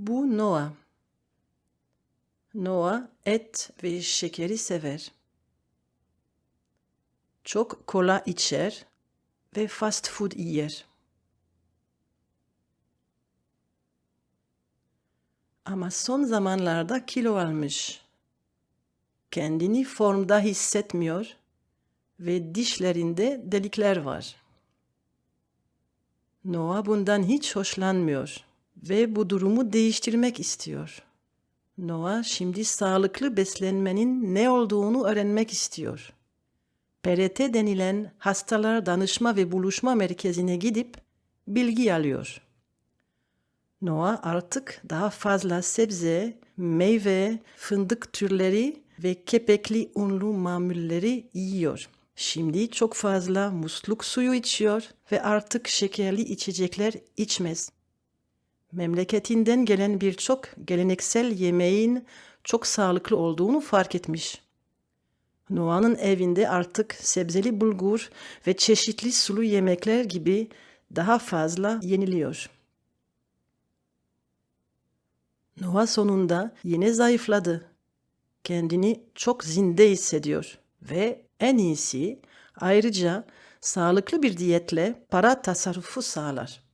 Bu Noa. Noa et ve şekeri sever. Çok kola içer ve fast food yer. Ama son zamanlarda kilo almış. Kendini formda hissetmiyor ve dişlerinde delikler var. Noa bundan hiç hoşlanmıyor.'' Ve bu durumu değiştirmek istiyor. Noah şimdi sağlıklı beslenmenin ne olduğunu öğrenmek istiyor. PRT denilen hastalar danışma ve buluşma merkezine gidip bilgi alıyor. Noah artık daha fazla sebze, meyve, fındık türleri ve kepekli unlu mamulleri yiyor. Şimdi çok fazla musluk suyu içiyor ve artık şekerli içecekler içmez. Memleketinden gelen birçok geleneksel yemeğin çok sağlıklı olduğunu fark etmiş. Noah'nın evinde artık sebzeli bulgur ve çeşitli sulu yemekler gibi daha fazla yeniliyor. Noah sonunda yine zayıfladı. Kendini çok zinde hissediyor ve en iyisi ayrıca sağlıklı bir diyetle para tasarrufu sağlar.